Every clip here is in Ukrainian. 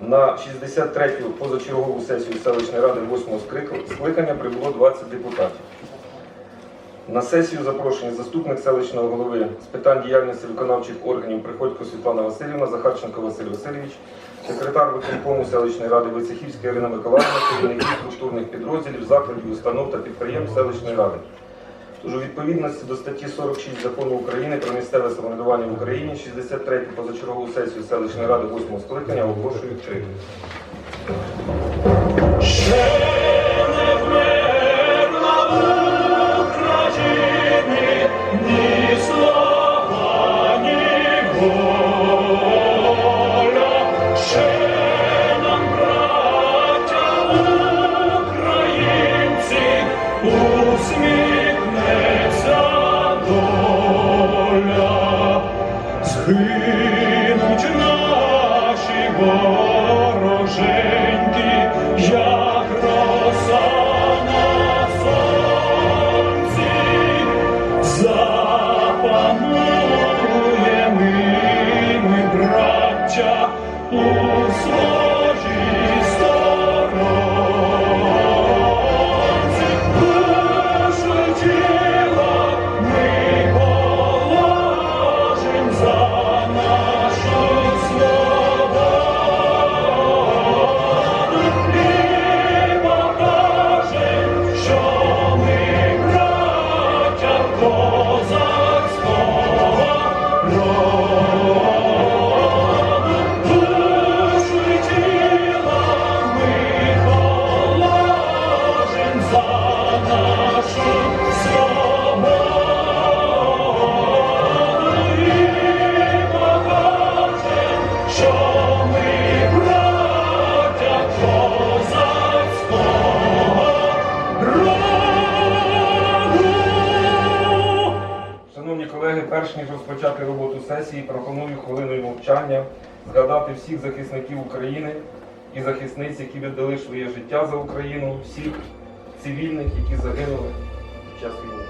На 63-ю позачергову сесію селищної ради 8-го скликання прибуло 20 депутатів. На сесію запрошені заступник селищного голови з питань діяльності виконавчих органів Приходько Світлана Васильівна, Захарченко Василь Васильович, секретар виконкому селищної ради Войцехівська Ірина Миколаївна, керівники структурних підрозділів, закладів, установ та підприємств селищної ради. Тож у відповідності до статті 46 закону України про місцеве самоврядування в Україні 63 позачергову сесію селищної ради 8 скликання оголошую відкритою. here. Захисниць, які віддали своє життя за Україну, всіх цивільних, які загинули під час війни.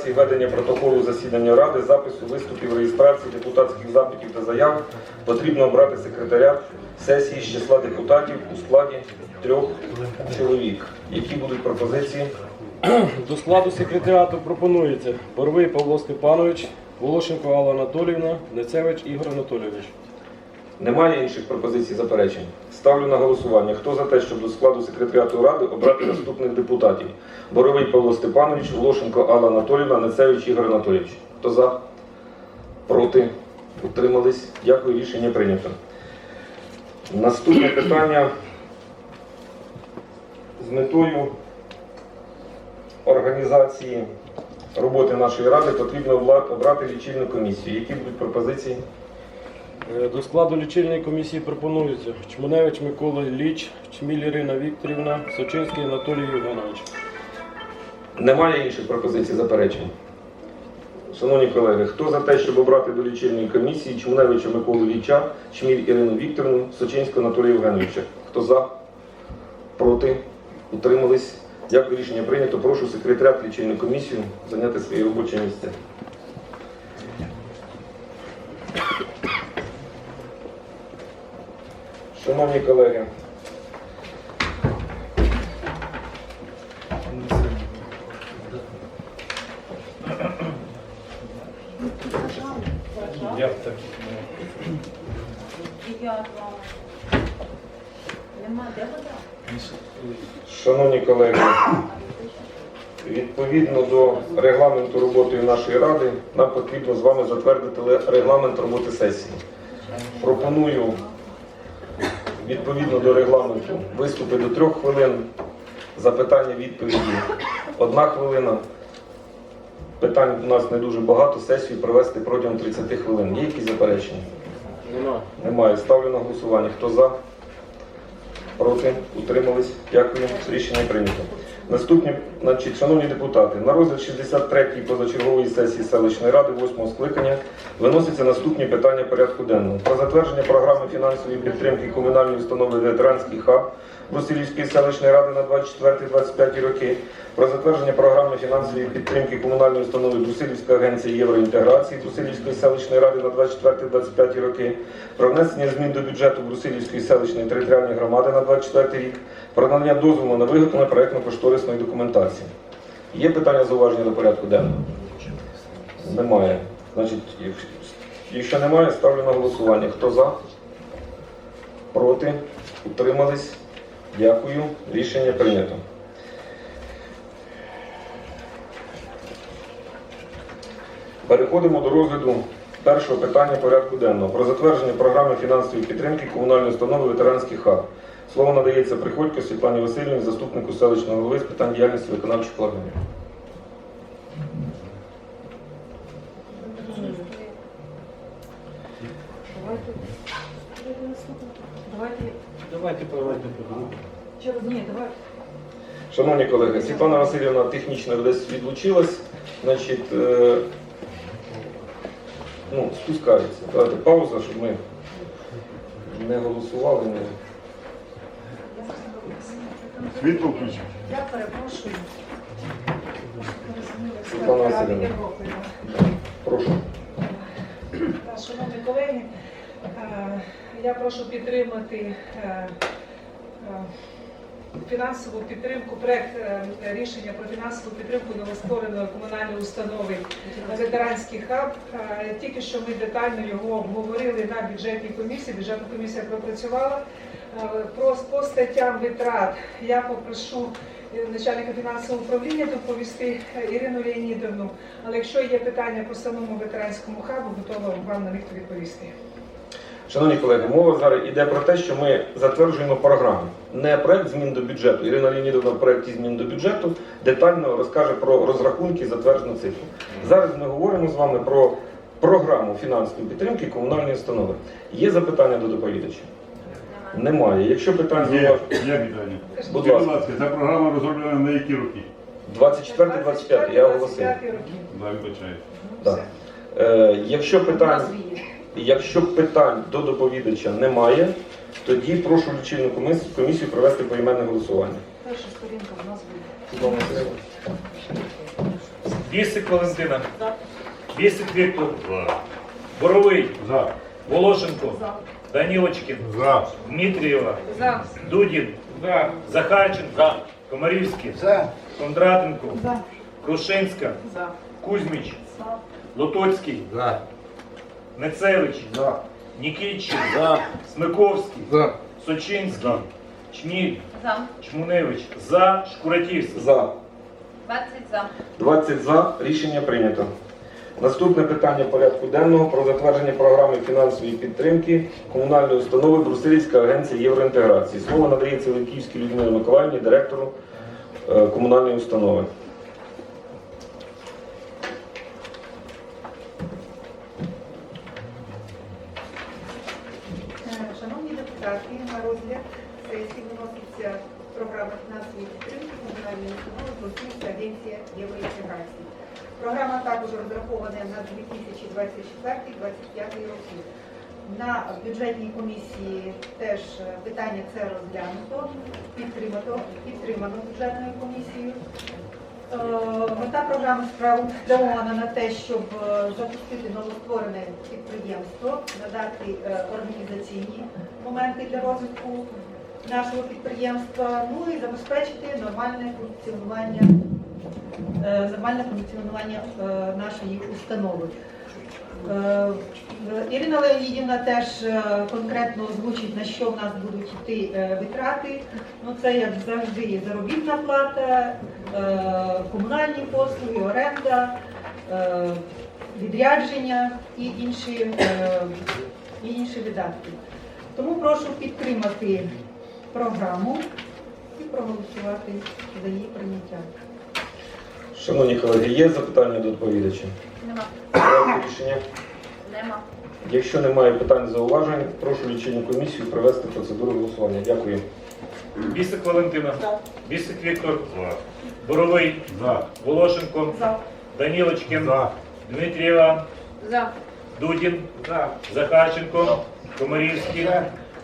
Організації ведення протоколу засідання Ради, запису виступів, реєстрації депутатських запитів та заяв потрібно обрати секретаря сесії з числа депутатів у складі трьох чоловік. Які будуть пропозиції? До складу секретаріату пропонується Боровий Павло Степанович, Волошенко Алла Анатоліївна, Нецевич Ігор Анатолійович. Немає інших пропозицій заперечень. Ставлю на голосування. Хто за те, щоб до складу секретаріату ради обрати наступних депутатів? Боровий Павло Степанович, Волошенко Алла Анатоліївна, Нецевич Ігор Анатолійович. Хто за? Проти? Утримались? Дякую, рішення прийнято. Наступне питання з метою організації роботи нашої ради потрібно обрати лічильну комісію. Які будуть пропозиції? Е, До складу лічильної комісії пропонується Чмуневич Микола Ліч, Чміль Ірина Вікторівна, Сочинський Анатолій Євгенович. Немає інших пропозицій заперечень. Шановні колеги, хто за те, щоб обрати до лічильної комісії Чмуневича Миколу Ліча, Чміль Ірину Вікторівну, Сочинського Анатолія Євгеновича? Хто за? Проти? Утримались? Дякую, рішення прийнято. Прошу секретаріат лічильної комісії зайняти свої робочі місця. шановні колеги. Я в таких Шановні колеги, відповідно до регламенту роботи нашої ради, нам потрібно з вами затвердити регламент роботи сесії. Пропоную відповідно до регламенту виступи до трьох хвилин, запитання, відповіді одна хвилина. Питань у нас не дуже багато, сесію провести протягом 30 хвилин. Є якісь заперечення? Немає. Немає. Ставлю на голосування. Хто за? Проти? Утримались? Дякую. Рішення прийнято. Наступні, значить, шановні депутати, на розгляд 63-ї позачергової сесії селищної ради 8 скликання виносяться наступні питання порядку денного. Про затвердження програми фінансової підтримки комунальної установи ветеранський хаб Брусилівської селищної ради на 24-25 роки, про затвердження програми фінансової підтримки комунальної установи Брусилівська агенція євроінтеграції Брусилівської селищної ради на 24-25 роки, про внесення змін до бюджету Брусилівської селищної територіальної громади на 24 рік, про надання дозволу на виготовлення проєктно-кошторисної документації. Є питання зауваження до порядку денного? Немає. Значить, якщо немає, ставлю на голосування. Хто за? Проти? Утримались? Дякую. Рішення прийнято. Переходимо до розгляду першого питання порядку денного про затвердження програми фінансової підтримки комунальної установи ветеранський хаб. Слово надається Приходько Світлані Васильівні, заступнику селищного голови з питань діяльності виконавчих органів. Давайте. Давайте проводити. Через ні, давай. Шановні колеги, Світлана Васильівна технічно десь відлучилась, значить, е, ну, спускається. Давайте пауза, щоб ми не голосували. Не... Світло включить. Я перепрошую. Світлана Васильівна. Прошу. Шановні колеги, е, я прошу підтримати е, е, фінансову підтримку, проект рішення про фінансову підтримку новоствореної комунальної установи ветеранський хаб. Тільки що ми детально його обговорили на бюджетній комісії. Бюджетна комісія пропрацювала. Е, Про по статтям витрат я попрошу е, начальника фінансового управління доповісти е, Ірину Леонідовну. Але якщо є питання по самому ветеранському хабу, готова вам на них відповісти. Шановні колеги, мова зараз йде про те, що ми затверджуємо програму. Не проект змін до бюджету. Ірина Леонідовна в проекті змін до бюджету детально розкаже про розрахунки і затверджену цифру. Зараз ми говоримо з вами про програму фінансової підтримки комунальної установи. Є запитання до доповідача? Немає. Якщо питань Є, є питання. Будь ласка. будь ласка, ця програма розроблена на які роки? 24-25, я оголосив. 25. Да, вибачаю. Так. Е, якщо питань. Якщо питань до доповідача немає, тоді прошу лічильну комис- комісію провести поіменне голосування. Перша сторінка у нас буде. Бісик Валентина, Бісик Віктор, Боровий, За. Волошенко, За. Данілочкин, За. Дмитрієва, За. Дудін, Захарченко, Комарівський, Кондратенко, За. Крушинська, За. Кузьміч, За. Лотоцький, Нецевич, Нікітчин, Смиковський, Сочинський, Чміль, За. Чмуневич, За, Шкуратівський. За. 20 за. 20 за. Рішення прийнято. Наступне питання порядку денного про затвердження програми фінансової підтримки комунальної установи Брусилівська агенція євроінтеграції. Слово надається Левківській Людмилі Миколаївні, директору е, комунальної установи. Е, Шановні депутати, на розгляд сесії виноситься програма фінансової підтримки комунальної установи Брусильська агенція євроінтеграції. Програма також розрахована на 2024-2025 роки. На бюджетній комісії теж питання це розглянуто, підтримано, підтримано бюджетною комісією. Е, Мета програми спрямована на те, щоб е, запустити новостворене підприємство, надати е, організаційні моменти для розвитку нашого підприємства, ну і забезпечити нормальне функціонування, нормальне функціонування нашої установи. Е, Ірина Леонідівна теж е, конкретно озвучить, на що в нас будуть йти е, витрати. Ну, це, як завжди, заробітна плата, комунальні послуги, оренда, відрядження і інші, і інші видатки. Тому прошу підтримати програму і проголосувати за її прийняття. Шановні колеги, є запитання до доповідача? Нема. Рішення. Нема. Якщо немає питань зауважень, прошу лічильну комісію провести процедуру голосування. Дякую. Бісик Валентина. Бісик Віктор. Боровий. Волошенко. За. Данілочкин. Дмитрієва. За. Дудін. Захарченко. Комарівський.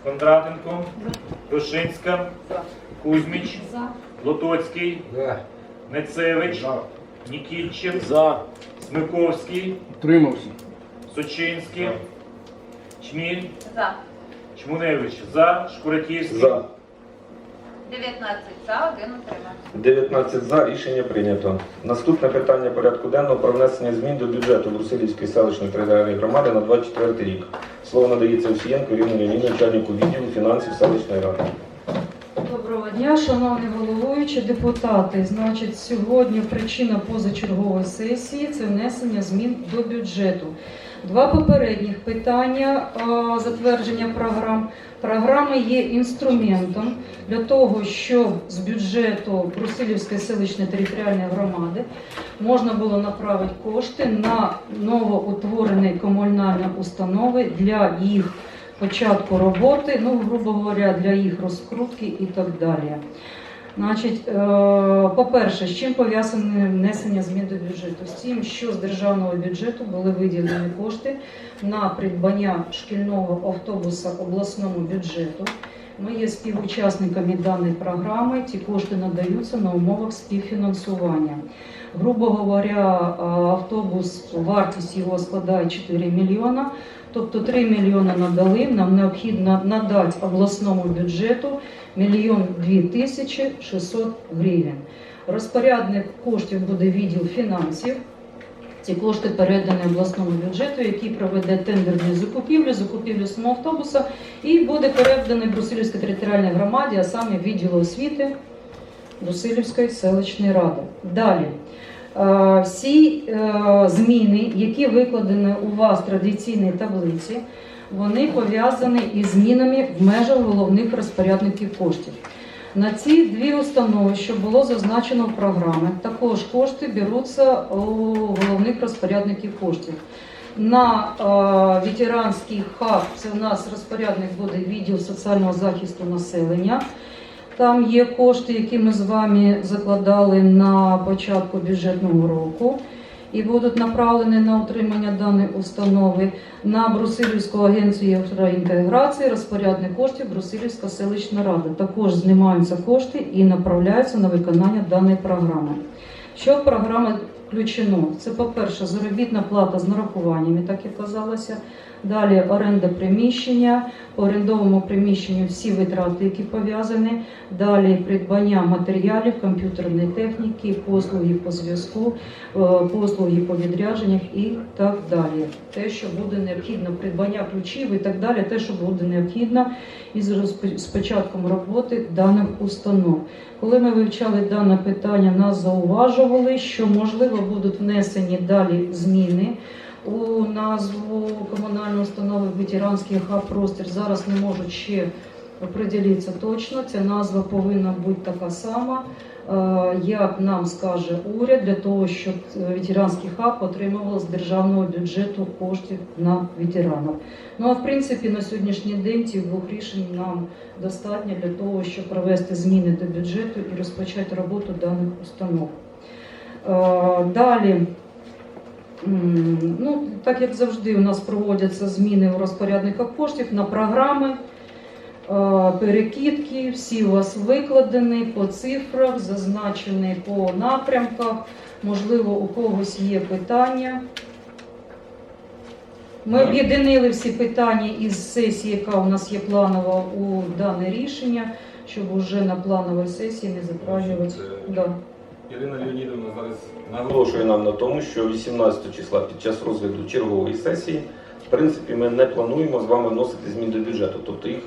Кондратенко. Прошинська. За. Кузьміч. За. Лотоцький. Нецевич. Нікільчин. За. Смиковський. Утримався. Сочинський. Чміль. За. Чмуневич. За. Шкуратівський. За. 19 за, один утримався. 19 за. Рішення прийнято. Наступне питання порядку денного про внесення змін до бюджету Брусилівської селищної територіальної громади на 24 рік. Слово надається Овсієнко Ірину Леонідовну, начальнику відділу фінансів селищної ради. Дня, шановні головуючі, депутати. Значить, сьогодні причина позачергової сесії це внесення змін до бюджету. Два попередніх питання затвердження програм. Програми є інструментом для того, щоб з бюджету Брусилівської селищної територіальної громади можна було направити кошти на новоутворені комунальні установи для їх початку роботи, ну, грубо говоря, для їх розкрутки і так далі. Значить, е, по-перше, з чим пов'язане внесення змін до бюджету? З тим, що з державного бюджету були виділені кошти на придбання шкільного автобуса обласному бюджету. Ми є співучасниками даної програми. Ці кошти надаються на умовах співфінансування. Грубо говоря, е, автобус, вартість його складає 4 мільйона. Тобто 3 мільйони надали, нам необхідно надати обласному бюджету мільйон 2 тисячі 600 гривень. Розпорядник коштів буде відділ фінансів. Ці кошти передані обласному бюджету, який проведе тендерні закупівлі, закупівлю самого і буде переданий Брусилівській територіальній громаді, а саме відділу освіти Брусилівської селищної ради. Далі. Е, Всі е, зміни, які викладені у вас в традиційній таблиці, вони пов'язані із змінами в межах головних розпорядників коштів. На ці дві установи, що було зазначено в програмі, також кошти беруться у головних розпорядників коштів. На е, ветеранський хаб це у нас розпорядник буде відділ соціального захисту населення. Там є кошти, які ми з вами закладали на початку бюджетного року і будуть направлені на утримання даної установи на Брусилівську агенцію євроінтеграції, розпорядник коштів Брусилівська селищна рада. Також знімаються кошти і направляються на виконання даної програми. Що в програмі включено? Це, по-перше, заробітна плата з нарахуваннями, так як казалося. Далі оренда приміщення, по орендовому приміщенню всі витрати, які пов'язані. Далі придбання матеріалів, комп'ютерної техніки, послуги по зв'язку, е, послуги по відрядженнях і так далі. Те, що буде необхідно, придбання ключів і так далі, те, що буде необхідно із початком роботи даних установ. Коли ми вивчали дане питання, нас зауважували, що можливо будуть внесені далі зміни у назву комунальної установи ветеранський хаб простір. Зараз не можу ще оприділитися точно. Ця назва повинна бути така сама, е, як нам скаже уряд, для того, щоб ветеранський хаб отримував з державного бюджету коштів на ветеранів. Ну а в принципі на сьогоднішній день цих двох рішень нам достатньо для того, щоб провести зміни до бюджету і розпочати роботу даних установ. Е, Далі. Ну, так як завжди, у нас проводяться зміни у розпорядниках коштів на програми, е, перекидки, всі у вас викладені по цифрах, зазначені по напрямках. Можливо, у когось є питання. Ми об'єднали всі питання із сесії, яка у нас є планова у дане рішення, щоб уже на плановій сесії не затрагивати. Ірина Леонідовна зараз наголошує нам на тому, що 18 числа під час розгляду чергової сесії, в принципі, ми не плануємо з вами вносити змін до бюджету. Тобто їх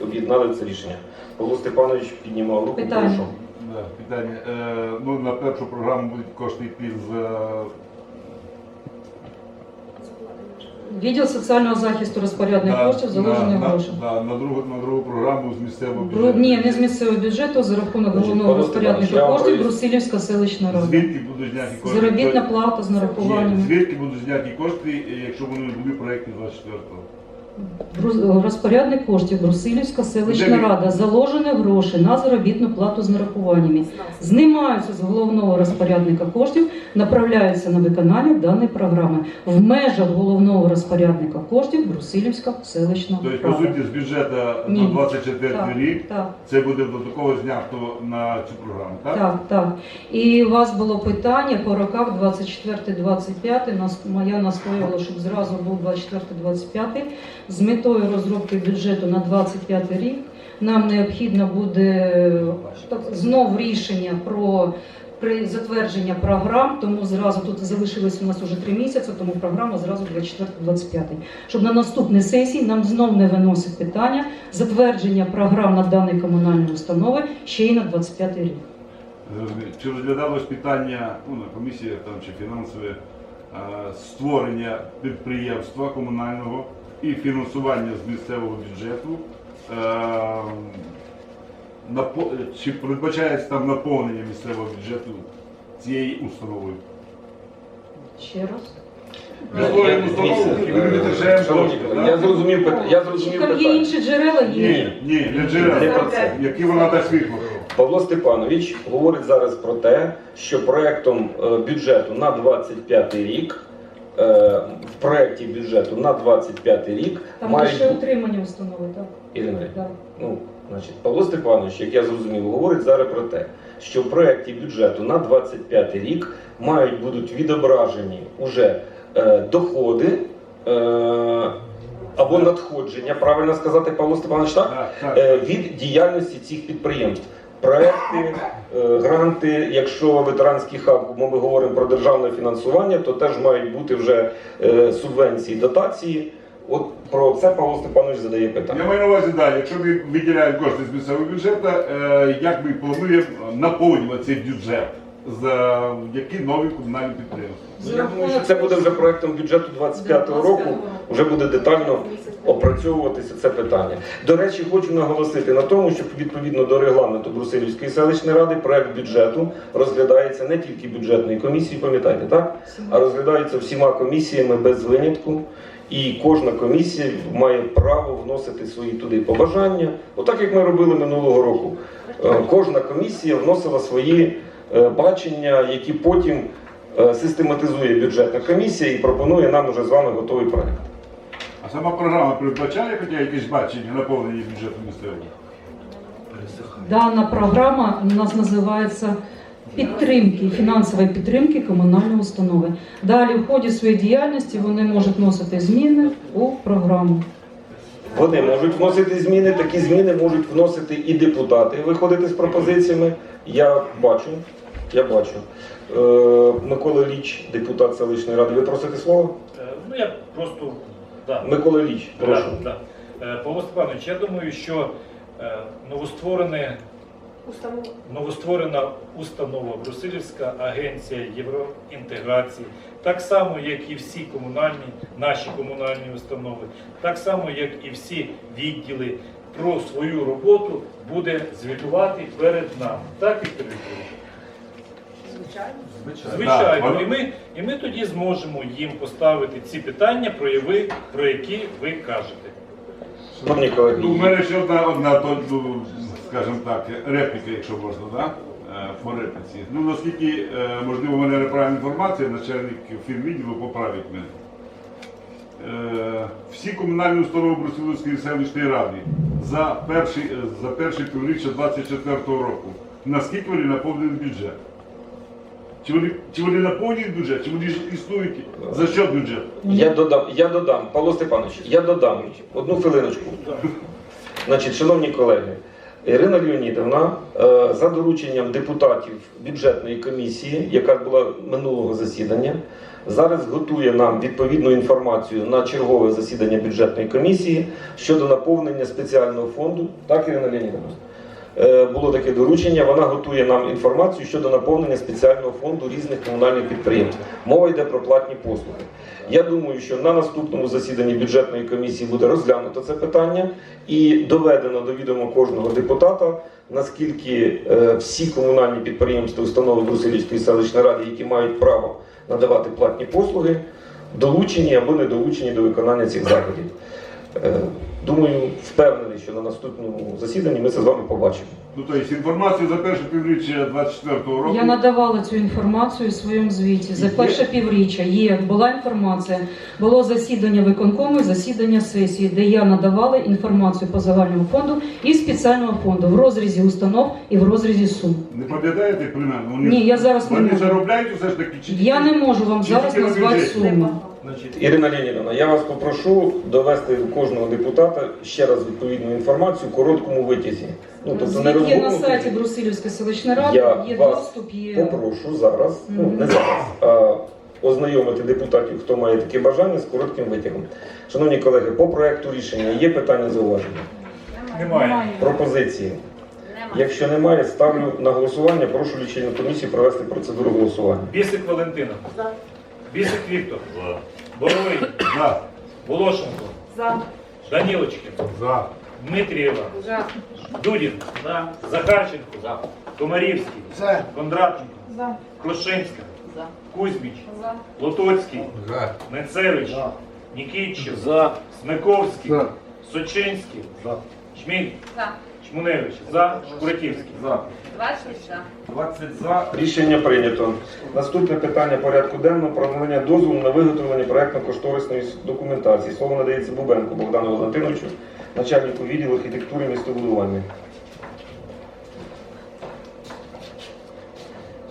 об'єднали це рішення. Павло Степанович піднімав руку. Питання. Прошу. Да, питання. Е, ну, на першу програму будуть кошти йти з Відділ соціального захисту розпорядних на- коштів заложені на, гроші. На, на, на, другу, на другу програму з місцевого Бру- бюджету. Ні, не з місцевого бюджету, за рахунок головного розпорядника коштів. Брусилівська селищна рада. Звідки будуть зняті кошти? Заробітна плата з нарахуванням. звідки будуть зняті кошти, якщо вони були проєкті 24-го? Бру- Розпорядник коштів Брусилівська селищна рада. Заложені гроші на заробітну плату з нарахуваннями. Знімаються з головного розпорядника коштів, направляються на виконання даної програми в межах головного розпорядника коштів Брусилівська селищна Тобто, по рада. суті, з бюджету Ні. на 24 Так. рік Так. це буде додатково знято на цю програму, так? Так, так. І у вас було питання по роках 24-25. Нас моя настоювала, щоб зразу був 24-25 з метою розробки бюджету на 25 рік. Нам необхідно буде знов рішення про при затвердження програм, тому зразу тут залишилось у нас уже три місяці, тому програма зразу 24-25. Щоб на наступній сесії нам знов не виносить питання затвердження програм на дані комунальні установи ще й на 25 рік. Чи розглядалось питання ну, на комісіях там, чи фінансове е, створення підприємства комунального і фінансування з місцевого бюджету? Е, Чи передбачається там наповнення місцевого бюджету цією установою? Ще раз. Я зрозумів я зрозумів там є питання. інші джерела? Є. Ні, ні, не Не джерела, про це. які вона дасть світло. Павло Степанович говорить зараз про те, що проектом е, бюджету на 25 рік, е, в проекті бюджету на 25 рік Там мають лише утримання установи, так. Ірина, Так. ну, значить, Павло Степанович, як я зрозумів, говорить зараз про те, що в проєкті бюджету на 25 рік мають будуть відображені уже е, доходи е, або надходження, правильно сказати, Павло Степанович, так? Так, так. Е, від діяльності цих підприємств. Проекти, е, гранти, якщо ветеранський хаб, ми говоримо про державне фінансування, то теж мають бути вже е, субвенції, дотації. От про це Павло Степанович задає питання. Я маю на увазі далі. Якщо ми виділяємо кошти з місцевого бюджету, е, як ми плануємо наповнювати цей бюджет? За які нові комунальні підприємства? Ну, Я думаю, що це буде вже проектом бюджету 25-го року. Вже буде детально опрацьовуватися це питання. До речі, хочу наголосити на тому, що відповідно до регламенту Брусилівської селищної ради проект бюджету розглядається не тільки бюджетною комісією, пам'ятаєте, так? А розглядається всіма комісіями без винятку. І кожна комісія має право вносити свої туди побажання. Отак як ми робили минулого року. Е, Кожна комісія вносила свої бачення, які потім е, систематизує бюджетна комісія і пропонує нам уже з вами готовий проект. А сама програма передбачає хоча якесь бачення наповнення бюджету місцевого? Дана програма у нас називається підтримки, фінансової підтримки комунальної установи. Далі в ході своєї діяльності вони можуть вносити зміни у програму. Вони можуть вносити зміни, такі зміни можуть вносити і депутати, виходити з пропозиціями. Я бачу, я бачу. Е, Микола Ліч, депутат селищної ради, ви просите слово? Е, Ну я просто да. Микола Ліч, прошу. Да, да. Е, Павло Степанович, я думаю, що е, новостворене, новостворена установа Брусилівська агенція євроінтеграції, так само, як і всі комунальні, наші комунальні установи, так само, як і всі відділи про свою роботу буде звітувати перед нами. Так, Віктор Вікторович? Звичайно, Так, і ми, і ми тоді зможемо їм поставити ці питання, про, яви- про які ви кажете. Шановні колеги, Ну, у мене ще одна, одна то, ну, скажімо так, репліка, якщо можна, да? Е, по репліці. Ну, наскільки, е, можливо, у мене неправильна інформація, начальник фінвідділу поправить мене. Е, Всі комунальні установи Брусилівської селищної ради за перший, за перший півріччя 24 року, наскільки вони наповнили бюджет? Чи вони, чи вони наповнюють бюджет, чи вони ж існують за що бюджет? Я додам, я додам, Павло Степанович, я додам одну хвилиночку. Значить, шановні колеги, Ірина Леонідовна е, за дорученням депутатів бюджетної комісії, яка була минулого засідання, зараз готує нам відповідну інформацію на чергове засідання бюджетної комісії щодо наповнення спеціального фонду. Так, Ірина Леонідовна? Е, Було таке доручення. Вона готує нам інформацію щодо наповнення спеціального фонду різних комунальних підприємств. Мова йде про платні послуги. Я думаю, що на наступному засіданні бюджетної комісії буде розглянуто це питання і доведено до відома кожного депутата, наскільки е, всі комунальні підприємства, установи Брусилівської селищної ради, які мають право надавати платні послуги, долучені або не долучені до виконання цих заходів. Е, Думаю, впевнений, що на наступному засіданні ми це з вами побачимо. Ну, тобто інформацію за перше півріччя 24-го року. Я надавала цю інформацію у своєму звіті. За перше півріччя є була інформація. Було засідання виконкому, і засідання сесії, де я надавала інформацію по загальному фонду і спеціального фонду в розрізі установ і в розрізі сум. Не пам'ятаєте примерно? Вони, Ні, я зараз не Вони можу. заробляють усе ж таки чи Я не можу вам зараз назвати суму. Значить, Ірина Леонідовна, я вас попрошу довести до кожного депутата ще раз відповідну інформацію в короткому витязі. Ну, тобто не Звіт є на сайті Брусилівської селищної ради, Я є вас доступ, є. Попрошу зараз, ну не зараз, а ознайомити депутатів, хто має таке бажання з коротким витягом. Шановні колеги, по проекту рішення є питання зауваження, немає. пропозиції. Якщо немає, ставлю на голосування. Прошу лічильну комісію провести процедуру голосування. Бісик Валентина. Бісик Віктор. Боровий. За. Волошенко. За. Данілочкин. За. Дмитрієва. За. Дудін. Захарченко. Комарівський. Кондратенко. За. Клошинська. За. Кузьміч. За. Лотоцький. За. Нецевич. Нікітчев. За. Смиковський. За. Сочинський. Чміль. За. Чмуневич. За. Шкуратівський. За. 20 за. 20 за. Рішення прийнято. Наступне питання порядку денного про надання дозволу на виготовлення проектно-кошторисної документації. Слово надається Бубенку Богдану Валентиновичу, начальнику відділу архітектури і містобудування.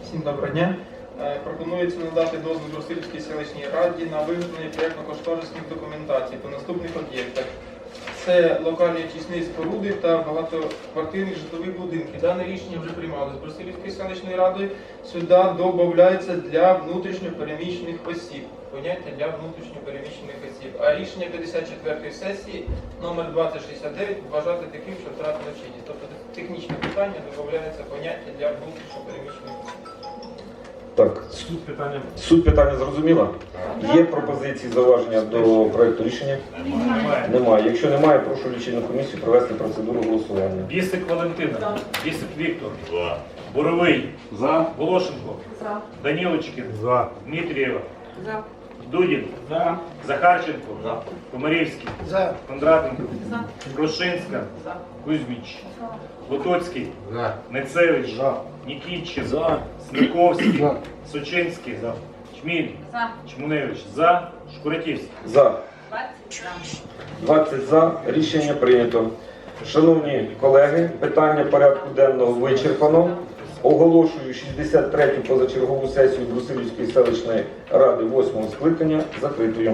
Всім доброго дня. Е, Пропонується надати дозвіл Брусилівській селищній раді на виготовлення проєктно-кошторисних документацій по наступних об'єктах. Це локальні очисні споруди та багатоквартирні житлові будинки. Дане рішення вже приймали з Брусилівської селищної ради. Сюди додається для внутрішньопереміщених осіб. Поняття для внутрішньопереміщених осіб. А рішення 54-ї сесії номер 2069 вважати таким, що втратило чинність. Тобто технічне питання додається поняття для внутрішньопереміщених осіб. Так, Суть питання. суть питання зрозуміла? Є пропозиції зауваження до проекту рішення? Немає. Немає. Якщо немає, прошу лічильну комісію провести процедуру голосування. Бісик Валентина. Бісик Віктор. Боровий. За. Волошенко. За. Данілочкин. За. Дмитрієва. За. Дудін. За. Захарченко. Комарівський. Кондратенко. За. Крошинська. За. Кузьміч. За. Лотоцький. За. Нецевич. За. Нікітчев. За. Смиковський. За. Сочинський. Чміль. За. Чмуневич. За. Шкуратівський. За. 20 за. Рішення прийнято. Шановні колеги, питання порядку денного вичерпано. Оголошую 63-ю позачергову сесію Брусилівської селищної ради 8 скликання закритою.